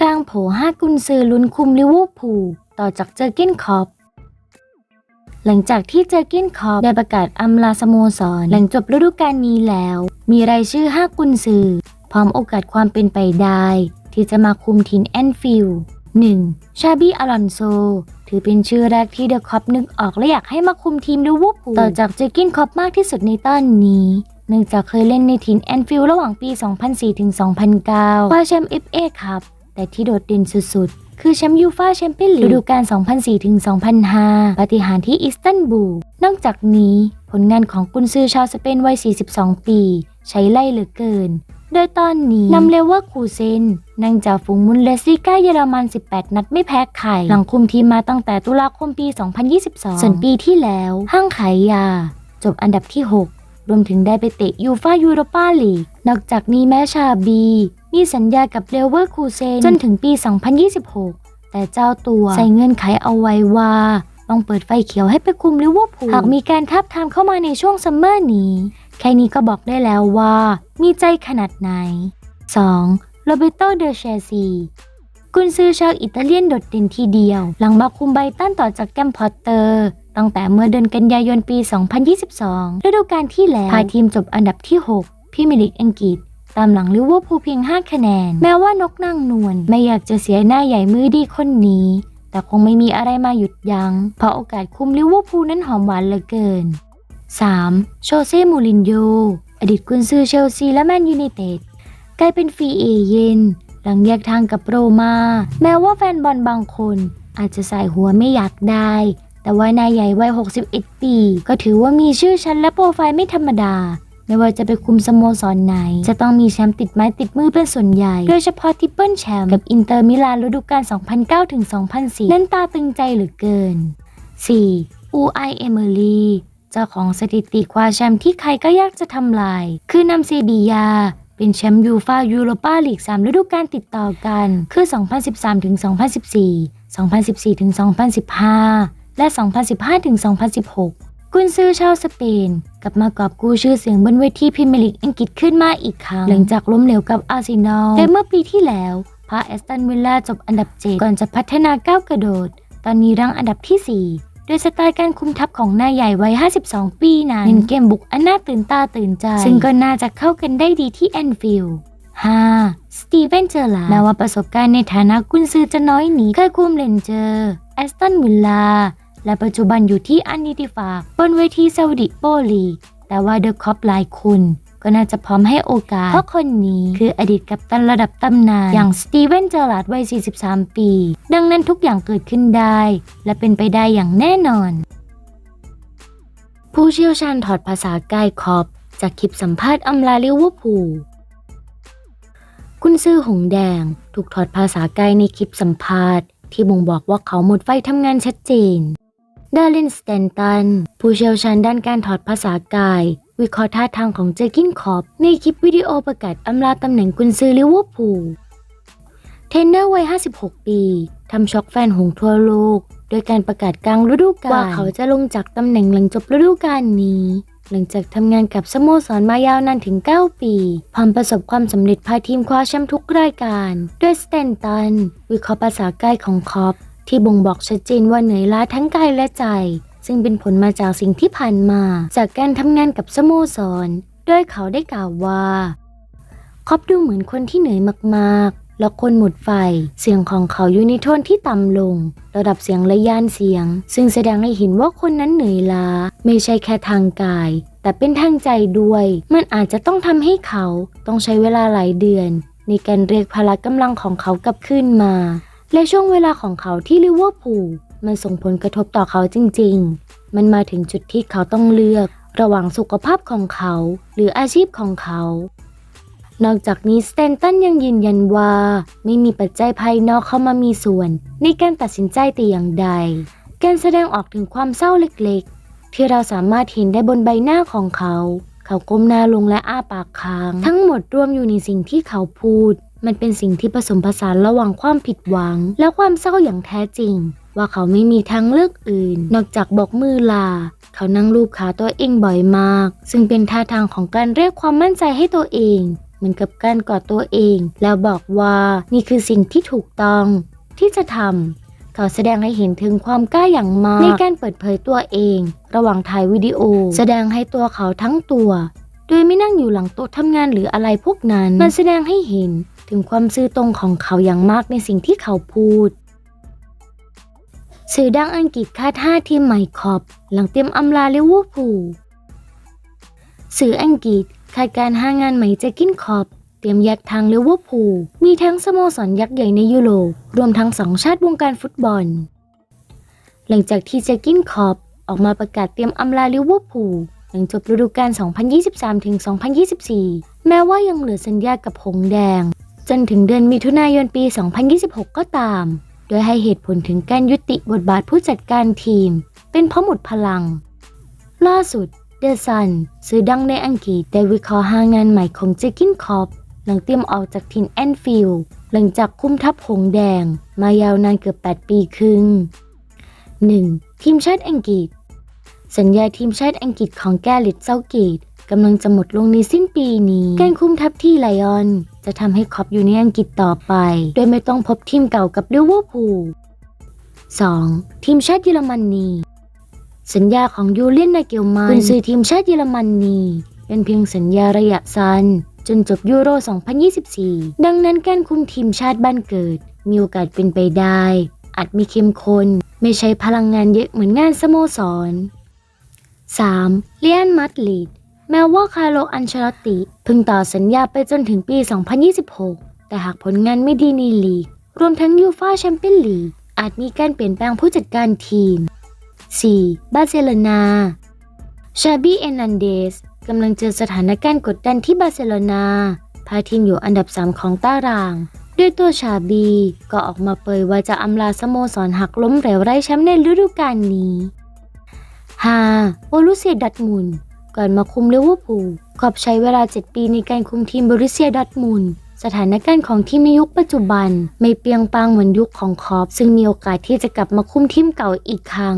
กลางโผห้ากุนซือลุ้นคุมลิเวอร์พูลต่อจากเจอร์กินคอปหลังจากที่เจอร์กินคอปได้ประกาศอำลาสโมสร หลังจบฤดูกาลนี้แล้ว มีรายชื่อ5กุนซือ พร้อมโอกาสความเป็นไปได้ ที่จะมาคุมทีมแอนฟิลด์ 1. ชาบี้อลอนโซ ถือเป็นชื่อแรกที่เดอะคอปนึกออกและอยากให้มาคุมทีมลิเวอร์พูลต่อจากเจอร์กินคอปมากที่สุดในตอนนี้ เนื่องจากเคยเล่นในทีมแอนฟิลด์ระหว่างปี 2004 ถึง 2009 คว้าแชมป์ FA ครับแต่ที่โดดเด่นสุดๆ คือแชมป์ยูฟาแชมเปี้ยนลีกฤดูกาล 2004 ถึง 2005ปาฏิหาริย์ที่อิสตันบูล นอกจากนี้ผลงานของกุนซือชาวสเปนวัย 42 ปี ใช้ไล่เหลือเกิน โดยตอนนี้นำเลเวอร์คูเซนนั่งจากฝูงมุนเลสลิก้าเยอรมัน 18 นัดไม่แพ้ใคร หลังคุมทีมมาตั้งแต่ตุลาคมปี 2022 ส่วนปีที่แล้ว ห้างขายยา จบอันดับที่ 6 รวมถึงได้ไปเตะยูฟายูโรปาลีก นอกจากนี้แม้ชาบี มีสัญญากับเลเวอร์คูเซนจนถึงปี 2026 แต่เจ้าตัวใส่เงื่อนไขเอาไว้ว่า ต้องเปิดไฟเขียวให้ไปคุมลิเวอร์พูลหากมีการทับทามเข้ามาในช่วงซัมเมอร์นี้ แค่นี้ก็บอกได้แล้วว่า มีใจขนาดไหน 2. โรเบโตเดอเชซีกุนซือชาวอิตาเลียนโดดเด่นทีเดียว หลังมาคุมไบตันต่อจากแกมพอตเตอร์ ตั้งแต่เมื่อเดือนกันยายนปี 2022 ฤดูกาลที่แล้วพาทีมจบอันดับที่ 6พรีเมลีกอังกฤษ ตามหลังลิเวอร์พูลเพียง 5 คะแนน แม้ว่านกนางนวลไม่อยากจะเสียหน้าใหญ่มือดีคนนี้ แต่คงไม่มีอะไรมาหยุดยัง้ง เพราะโอกาสคุมลิเวอร์พูลนั้นหอมหวานเหลือเกิน 3. โชเซ่มูรินโญ่อดีตกุนซือเชลซีและแมนยูไนเต็ดกลายเป็นฟรีเอเย่นหลังแยกทางกับโรมา แม้ว่าแฟนบอลบางคนอาจจะใส่หัวไม่อยากได้ แต่ว่านายใหญ่วัย 61 ปี ก็ถือว่ามีชื่อชั้นและโปรไฟล์ไม่ธรรมดา ไม่ว่าจะไปคุมสโมสรไหน จะต้องมีแชมป์ติดไม้ติดมือเป็นส่วนใหญ่ โดยเฉพาะทิปเปิลแชมป์กับอินเตอร์มิลานฤดูกาล 2009-2004เล่นตาตึงใจเหลือเกิน 4. อูไอเอเมอรีเจ้าของสถิติคว้าแชมป์ที่ใครก็ยากจะทำลาย คือนำเซบียาเป็นแชมป์ยูฟายูโรปาลีก 3 ฤดูกาลติดต่อกัน คือ 2013-2014 2014-2015 และ 2015ถึง2016 กุนซือชาวสเปนกลับมากอบกู้ชื่อเสียงบนเวทีพรีเมียร์ลีกอังกฤษขึ้นมาอีกครั้ง หลังจากล้มเหลวกับอาร์เซนอลโดยเมื่อปีที่แล้วพาแอสตันวิลล่าจบอันดับ7ก่อนจะพัฒนาก้าวกระโดด ตอนนี้รั้งอันดับที่ 4โดยสไตล์การคุมทัพของนายใหญ่วัย 52 ปีนั้นเน้นเกมบุกอันน่าตื่นตาตื่นใจ ซึ่งก็น่าจะเข้ากันได้ดีที่แอนฟิลด์ 5. สตีเวนเจอร์ลาแม้ว่าประสบการณ์ในฐานะกุนซือจะน้อยหนีเคยคุมเลนเจอร์ แอสตันวิลล่า และปัจจุบันอยู่ที่อันนิติฟาบนเวทีซาอุดิโปลี แต่ว่าเดอะคอปหลายคนก็น่าจะพร้อมให้โอกาส เพราะคนนี้คืออดีตกัปตันระดับตำนาน อย่างสตีเวนเจอร์ลาดวัย 43 ปี ดังนั้นทุกอย่างเกิดขึ้นได้ และเป็นไปได้อย่างแน่นอน ผู้เชี่ยวชาญถอดภาษากายคอบจากคลิปสัมภาษณ์อำลาลิเวอร์พูลกุนซือหงแดงถูกถอดภาษากายในคลิปสัมภาษณ์ ที่บ่งบอกว่าเขาหมดไฟทำงานชัดเจน ดารินสแตนตัน ผู้เชี่ยวชาญด้านการถอดภาษากาย วิเคราะห์ท่าทางของเจอกินคอปในคลิปวิดีโอประกาศอำลาตำแหน่งกุนซือลิเวอร์พูลเทนเนอร์วัย 56 ปีทำช็อกแฟนหงทั่วโลก โดยการประกาศกลางฤดูกาลว่าเขาจะลงจากตำแหน่งหลังจบฤดูกาลนี้ หลังจากทำงานกับสโมสรมายาวนานถึง 9 ปีพร้อมประสบความสำเร็จพาทีมคว้าแชมป์ทุกรายการด้วยสแตนตัน วิเคราะห์ภาษากายของคอป ที่บ่งบอกชัดเจนว่าเหนื่อยล้าทั้งกายและใจ ซึ่งเป็นผลมาจากสิ่งที่ผ่านมา จากการทำงานกับสโมสร โดยเขาได้กล่าวว่าคอปดูเหมือนคนที่เหนื่อยมากๆ แล้วคนหมดไฟ เสียงของเขาอยู่ในโทนที่ต่ำลง ระดับเสียงและย่านเสียง ซึ่งแสดงให้เห็นว่าคนนั้นเหนื่อยล้า ไม่ใช่แค่ทางกาย แต่เป็นทางใจด้วย มันอาจจะต้องทำให้เขาต้องใช้เวลาหลายเดือน ในการเรียกพละกำลังของเขากลับคืนมา และช่วงเวลาของเขาที่ลิเวอร์พูลมันส่งผลกระทบต่อเขาจริง ๆ มันมาถึงจุดที่เขาต้องเลือก ระหว่างสุขภาพของเขา หรืออาชีพของเขา นอกจากนี้สแตนตันยังยืนยันว่า ไม่มีปัจจัยภายนอกเข้ามามีส่วน ในการตัดสินใจแต่อย่างใด การแสดงออกถึงความเศร้าเล็กๆ ที่เราสามารถเห็นได้บนใบหน้าของเขา เขาก้มหน้าลงและอ้าปากค้าง ทั้งหมดรวมอยู่ในสิ่งที่เขาพูด มันเป็นสิ่งที่ผสมผสานระหว่างความผิดหวัง และความเศร้าอย่างแท้จริง ว่าเขาไม่มีทางเลือกอื่น นอกจากบอกมือลา เขานั่งลูบขาตัวเองบ่อยมาก ซึ่งเป็นท่าทางของการเรียกความมั่นใจให้ตัวเองเหมือนกับการกอดตัวเอง แล้วบอกว่านี่คือสิ่งที่ถูกต้องที่จะทำเขาแสดงให้เห็นถึงความกล้าอย่างมากในการเปิดเผยตัวเอง ระหว่างถ่ายวิดีโอ แสดงให้ตัวเขาทั้งตัว โดยไม่นั่งอยู่หลังโต๊ะทำงานหรืออะไรพวกนั้น มันแสดงให้เห็น ถึงความซื่อตรงของเขาอย่างมากในสิ่งที่เขาพูด สื่อดังอังกฤษคาดท่าทีมใหม่คอบ หลังเตรียมอำลาลิเวอร์พูลสื่ออังกฤษคาดการณ์ห้างานใหม่จะกินคอบเตรียมแยกทางลิเวอร์พูลมีทั้งสโมสรยักษ์ใหญ่ในยุโรปรวมทั้งสองชาติวงการฟุตบอล หลังจากที่เจกินคอบออกมาประกาศเตรียมอำลาลิเวอร์พูลหลังจบฤดูกาล 2023-2024 แม้ว่ายังเหลือสัญญากับหงแดง จนถึงเดือนมิถุนายนปี 2026 ก็ตาม โดยให้เหตุผลถึงการยุติบทบาทผู้จัดการทีม เป็นเพราะหมดพลัง ล่าสุดเดอซันสื่อดังในอังกฤษได้วิเคราะห์หางานใหม่ของเจคินคอปหลังเตรียมออกจากถิ่นแอนฟิลด์หลังจากคุมทัพหงแดง มายาวนานเกือบ 8 ปีครึ่ง 1. ทีมชาติอังกฤษ สัญญาทีมชาติอังกฤษของแกลิตเซาเกต กำลังจะหมดลงในสิ้นปีนี้ การคุมทัพที่ไลออน จะทำให้คอปอยู่ในอังกฤษต่อไป โดยไม่ต้องพบทีมเก่ากับลิเวอร์พูล 2. ทีมชาติเยอรมนีสัญญาของยูเลียนนาเกลมันกุนซือทีมชาติเยอรมนีเป็นเพียงสัญญาระยะสั้นจนจบยูโร 2024 ดังนั้นการคุมทีมชาติบ้านเกิด มีโอกาสเป็นไปได้ อาจมีเข้มข้นไม่ใช้พลังงานเยอะเหมือนงานสโมสร 3. เลียนมัดลิด แม้ว่าคาร์โลอันเชลติเพิ่งต่อสัญญาไปจนถึงปี 2026 แต่หากผลงานไม่ดีในลีก รวมทั้งยูฟาแชมเปี้ยนลีกอาจมีการเปลี่ยนแปลงผู้จัดการทีม 4. บาร์เซโลนา ชาบีเอนันเดสกำลังเจอสถานการณ์กดดันที่บาร์เซโลนาพาทีมอยู่อันดับ 3 ของตาราง ด้วยตัวชาบีก็ออกมาเผยว่าจะอำลาสโมสรหักล้มเหลวไร้แชมป์ในฤดูกาลนี้ 5. โอลุเซียดัตมุน ก่อนมาคุมลิเวอร์พูลขอบใช้เวลา 7 ปีในการคุมทีมบริเซียดัตมุนสถานการณ์ของทีมในยุคปัจจุบัน ไม่เปียงปังเหมือนยุคของคอปซึ่งมีโอกาสที่จะกลับมาคุมทีมเก่าอีกครั้ง